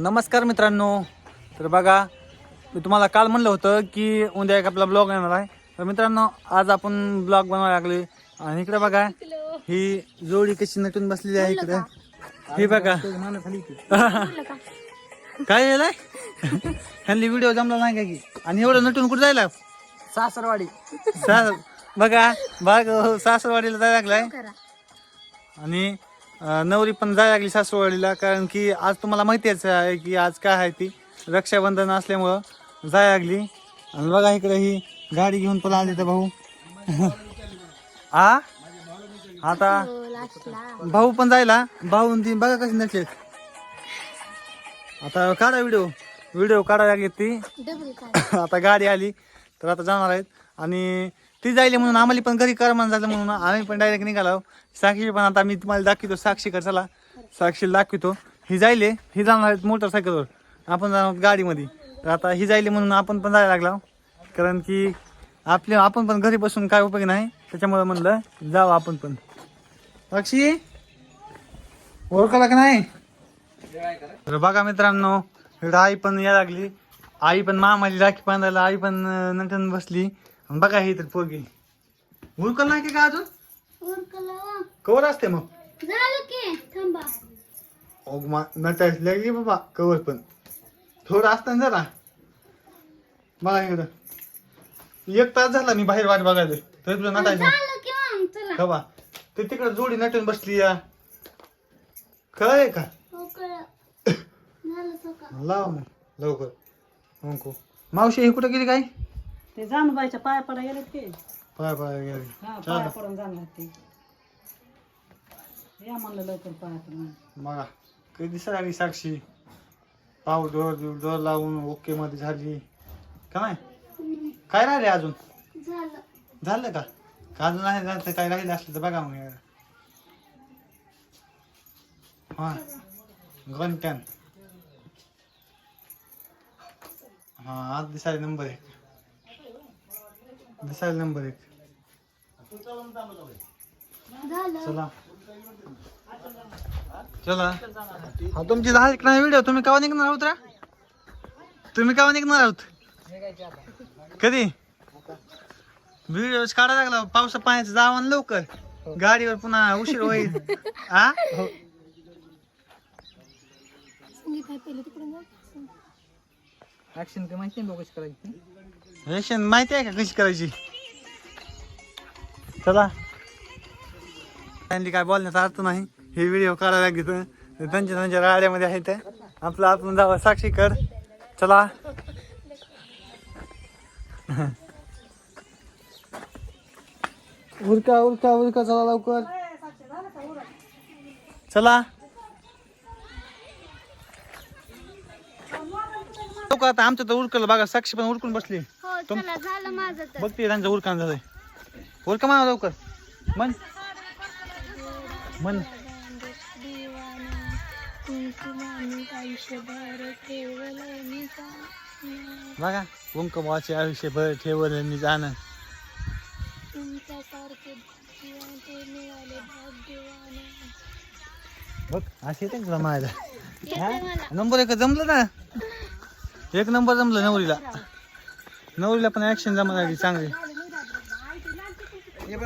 नमस्कार मित्रांनो. तर बघा मी तुम्हाला काल म्हणलं होतं की उद्या एक आपला ब्लॉग येणार आहे. तर मित्रांनो आज आपण ब्लॉग बनवायला लागले आणि इकडे बघा ही जोडी कशी नटून बसलेली आहे इकडे. ही बघा. काय झालंय? ह्यांनी व्हिडिओ जमला नाही का की? आणि एवढं नटून कुठे जायला? सासरवाडी. सा बघा बाग सासरवाडीला जायला लागलाय. आणि अं, नवरी पण जायला लागली सासरवाडीला कारण की आज तुम्हाला माहितीच आहे की आज काय आहे ती. रक्षाबंधन असल्यामुळं जायला लागली. आणि बघा इकडे ही गाडी घेऊन पण आली तर भाऊ. आ? आता भाऊ पण जायला. भाऊ बघा कशी नटले. आता काढा व्हिडिओ व्हिडिओ काढायला लागली ती. आता गाडी आली. तर आता जाणार आहेत. आणि ती जायले म्हणून आम्हाला पण घरी करमान झालं म्हणून. आम्ही पण डायरेक्ट निघालो. साक्षी पण आता मी तुम्हाला दाखवतो. साक्षी कर चला. साक्षीला दाखवतो. ही जायले. ही जाणार आहेत मोटरसायकलवर. आपण जाणार आहोत गाडीमध्ये. तर आता ही जायली म्हणून आपण पण जायला लागलो. कारण की आपले आपण पण घरी बसून काय उपयोग नाही. त्याच्यामुळे म्हणलं जाऊ आपण पण. साक्षी ओळखला का नाही? तर बघा मित्रांनो इकडं आई पण या लागली. आई पण मामाली राखी बांधायला आई पण अं, नटन बसली. बघा ही तर पोरगी. उरकल नाही की का अजून? कवर असते मग. झालं की थांबा. अहो, मा- नटायला लागली बाबा कवर पण. थोडं असतं ना जरा. बघा इकडं. एक तास झाला मी बाहेर वाट बघायला. तरी तुला नटायचं झालं की मग चला. का बा ते तिकडं जोडी नटून बसली या. कळय का? हो कळलं. झालं सकाळ लावा मग. लवकर. अंकू मावशी हे कुठं गेली काय? ते जाणबाईच्या पाया पडा गेले ते पाय पाय गेली. हा चला. पाया पडून जाणार ते. या म्हणलं लवकर पाया पडून बघा कधी दिसायला लागली साक्षी? पाव जोर जोर लावून ओके मध्ये झाली. का नाही? काय राहिले अजून? झालं. झालं का? का अजून नाही झालं तर काय राहिलं असलं तर बघा मग. एकदा. हा. घंटन. हा आज दिसायला नंबर एक दिसायला नंबर एक. झालं चला. चला. हा तुमची झाली का नाही व्हिडिओ तुम्ही केव्हा निघणार आहोत रा? तुम्ही केव्हा निघणार आहोत? कधी? व्हिडिओ काढायला लागला पावसा पाण्याचं जावं लवकर. गाडीवर पुन्हा उशीर होईल. हा ऍक्शन काय माहिती नाही कशी करायची रेशन माहिती आहे का कशी करायची? चला. त्यांनी काय बोलण्याचा अर्थ नाही. हे व्हिडिओ काढायला घेतो त्यांच्या त्यांच्या गाड्यामध्ये आहेत. आपलं आपण जावं. साक्षी कर. चला. उरका उरका उरका. चला लवकर. चला. लवकर आता आमचं तर उरकलं. बघा साक्षी पण उरकून बसली. चला झालं माझं तर. बघते त्यांचं उरकान झालंय. उरका म्हणा लवकर. मन. मन. बघा कुंकमाचे आयुष्यभर ठेवल मी जाणं. बघ असे येते तुला माझ्या नंबर एक जमलं ना? एक नंबर जमलं नवरीला. नवरीला पण ऍक्शन जमा झाली चांगली.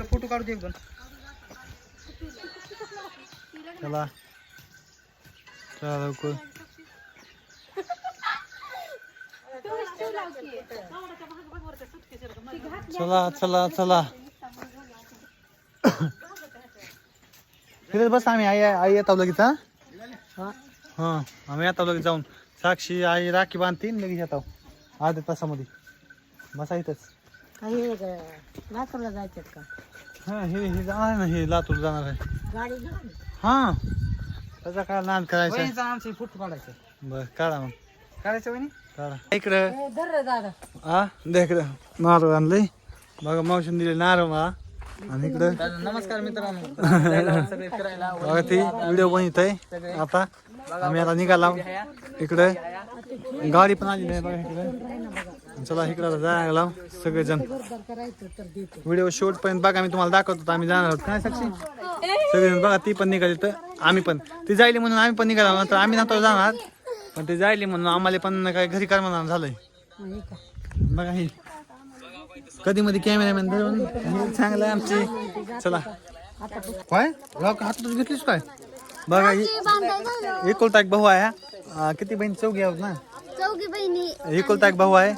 फोटो काढू दे चला. चला लवकर. चला चला चला. फिरत बस आम्ही आई आई येतो लगेच हा? हा आम्ही येतो लगेच जाऊन. साक्षी आई राखी बांधतील लगेच येतो अर्ध्या तासामध्ये. बसा इथंच काही लातूरला जायचं का? हा हे हे जाणार आहे ना हे लातूर जाणार आहे. गाडी हा. त्याचा काय नाद करायचा? आमचे फोटो काढायचे बर काढा मग. वहिनी? काढा. इकडं दर दादा. हा दे इकडं नारळ आणलंय. बघा मावशीने दिले नारळ मला आणि इकडं? नमस्कार मित्रांनो. बघा ती व्हिडिओ बनवत आहे आता आम्ही आता निघाला. इकडे गाडी पण आली नाही बघा इकडे. चला इकडे जायला. लाव सगळेजण. व्हिडिओ शूट पर्यंत बघा मी तुम्हाला दाखवतो. आम्ही जाणार आहोत काय साक्षी सगळेजण बघा ती पण निघाली तर आम्ही पण. ती जायली म्हणून आम्ही पण निघाला तर आम्ही नंतर जाणार. पण ते जायले म्हणून आम्हाला पण काय घरी काय म्हणून झालंय? बघा हे. कधी मध्ये कॅमेरामॅन धरून चांगलं आहे आमची चला. काय राव हातात घेतलीस काय? बघा हे- एकुलता एक भाऊ आहे अं, किती बहीण? चौघी आहोत ना? चौघी बहिणी. एकुलता एक भाऊ आहे.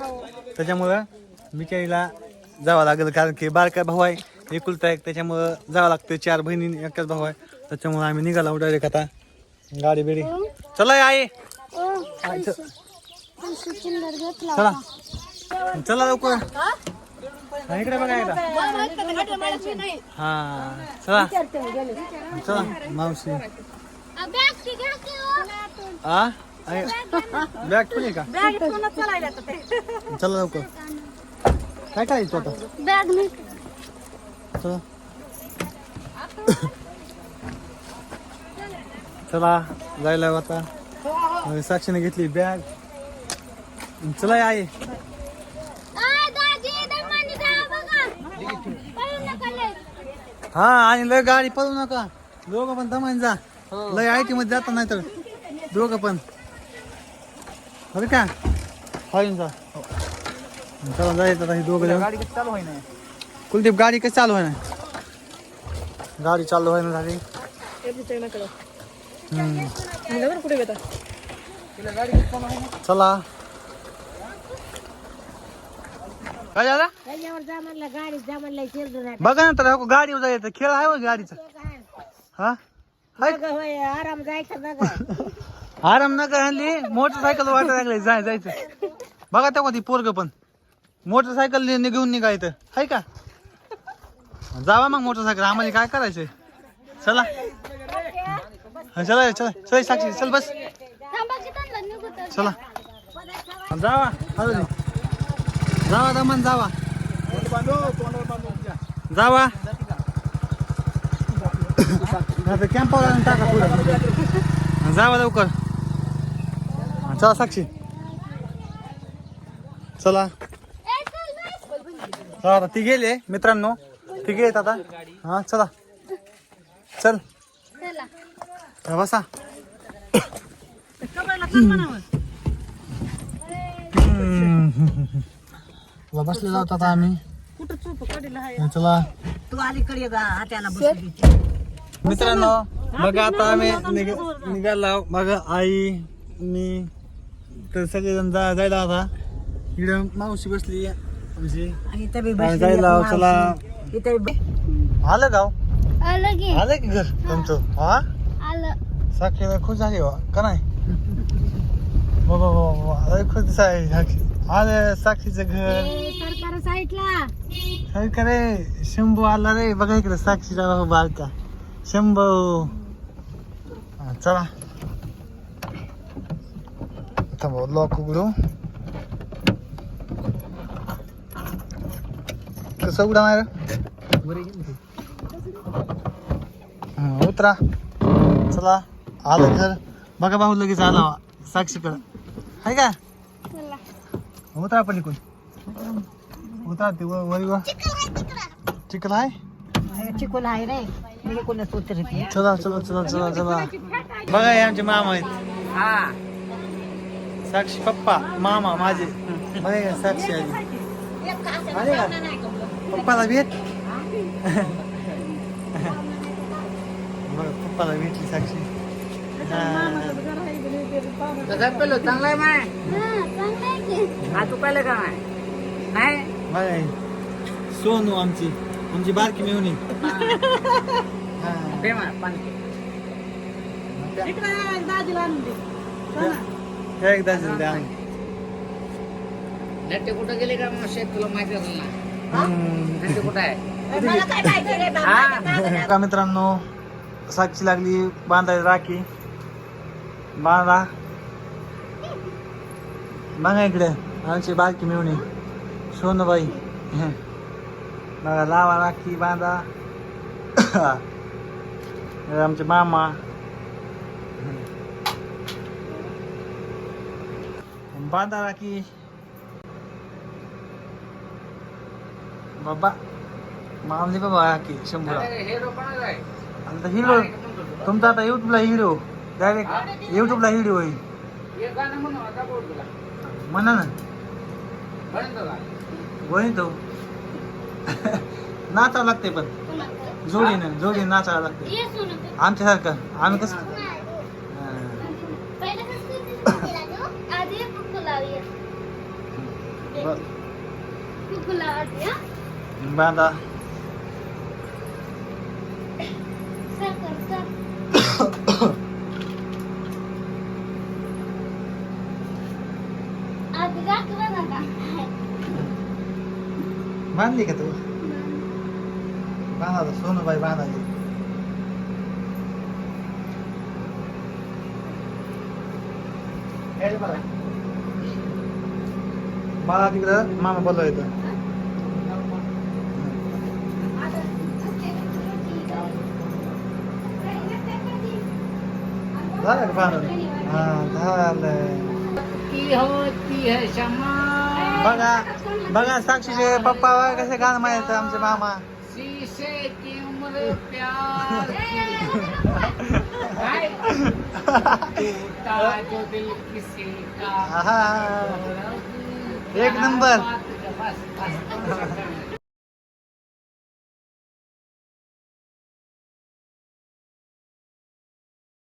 त्याच्यामुळं बिचारीला जावं लागेल कारण की बारका भाऊ आहे. एकुलता एक त्याच्यामुळं जावं लागतं चार बहिणी एकच भाऊ आहे. त्याच्यामुळं आम्ही निघालो डायरेक्ट आता. गाडी बिडी. चला आई. ओ पैसे पैसे चिल्लर घेतला चला. चला लवकर. हा, इकडे बघा एकदा. हा. चला. चला मावशी. आ, बॅग ती पण आहे का? चला लवकर. काय करायचं आता बॅग नाही चला. चला जायला आता. साक्षीने घेतली बॅग. चला आई आय, दाजी, दमानी जा बघा. पळू नका लय. हा आणि लय गाडी पळू नका. दोघं पण दमाने जा. लय आय टी मध्ये जाता नाही तर दोघं पण. बरं का? फाईन जा. चला जायचं आता हे दोघं जण. गाडी कशी चालू होईना. कुलदीप गाडी कशी चालू आहे ना गाडी चालू आहे ना झाली. हम्म. तिला गाडी कशी चालू होईना चला. काय झालं त्याच्यावर जा म्हणलं गाडी जा म्हणलं शिरदू नाही बघा ना तर गाडीवर जायचं खेळ आहे हो गाडीचा. हा? हाय. बघ होय आराम जायचं बघा. आराम नका हल्ली मोटरसायकल वाटायला लागले जाय जायचं. बघा तेव्हा ती पोरग पण. मोटरसायकल घेऊन निघायचं हाय का? जावा मग मोटरसायकल आम्हाला काय करायचंय? चला. हा, चला चला चल साक्षी चल बस. थांबा की त्यांना निघू तर. चला. जावा हळू दे. जावा दमन जावा. जावा. कॅम्पावर आणून टाका पुढं. जावा लवकर. हा, चला साक्षी. चला. चला आता ती गेले मित्रांनो. ती गेलेत आता. हा चला. चल. चला. हा, बसा. बसलेलो आहोत आता आम्ही. कुठं चूप कडीला आहे? हा, चला. तू अलीकडे जा हात्याला बसली मित्रांनो बघा आता आम्ही निघ- निघालो. बघा आई मी तर सगळेजण जा जायला आता. इकडं मावशी बसली आमची. इथं बी बसली जायला एक चला. मावशी. इथं बी- आलं गाव आलं की. आलं की घर तुमचं? हा? आलं. साक्षी खुश झाली हो का नाही? बाबा बाबा खुश आहे साक्षी आलं साक्षीचं घर. सरकार साईडला. काय करे शंभू आला रे. बघा इकडे साक्षीचा भाऊ बारका. शंभू. हा, चला. थांबा लॉक उघडू. कसं उघडा मार उतरा. चला. आलं घर. बघा भाऊ लगेच आला. साक्षीकडं. आहे का? उतरा पलीकडून. उतरा ते वर वर चिकल आहे चिकोला आहे? रे मी कोणच उतरते चला चला चला चला चला. बघा हे आमचे मामा आहेत. हा. साक्षी पप्पा मामा माझे. बघा हे साक्षी आली आले का? पप्पाला भेट. बघा पप्पाला भेटली साक्षी. हा. पेलो चांगला आहे माय. हा चांगलं आहे की हा तू पाहिलं का माय? नाही? बघा हे. सोनू आमची आमची बारकी मेवणी हा. प्रेमा पाणी. हे एकदा द्या. नट्टे कुठं गेले का मग शेत? तुला माहिती असेल ना. हम्म. नट्टे कुठं आहे? का मित्रांनो साक्षी लागली बांधायला राखी. बांधा बघा इकडे आमची बारकी मिळून सोनबाई बघा लावा राखी बांधा. आमचे मामा. बांधा राखी. बाबा मामली बाबा राखी आहे आता हिरो तुमचा आता युट्यूबला हिरो डायरेक्ट युट्यूबला हिरो होईल. म्हणू ना. वही तो. नाचावं लागते पण? जोडीनं जोडीनं नाचावं लागते. आमच्यासारखं. आम्ही कसं नाही. हा. पहिलं कसं करते? आधी कुकू लावूया. ब- कुकू लाव आधी, हा? बांधा साखर, साखर. आधी दाखवा ना का? बांधली का तू? बांधा सोनूबाई बांधायची मला तिकडं मामा बोलवायचं झालं का बांधून हा झालं. है बघा. बघा साक्षीचे पप्पा कसे गाणं माहीत आमचे मामा. एक नंबर.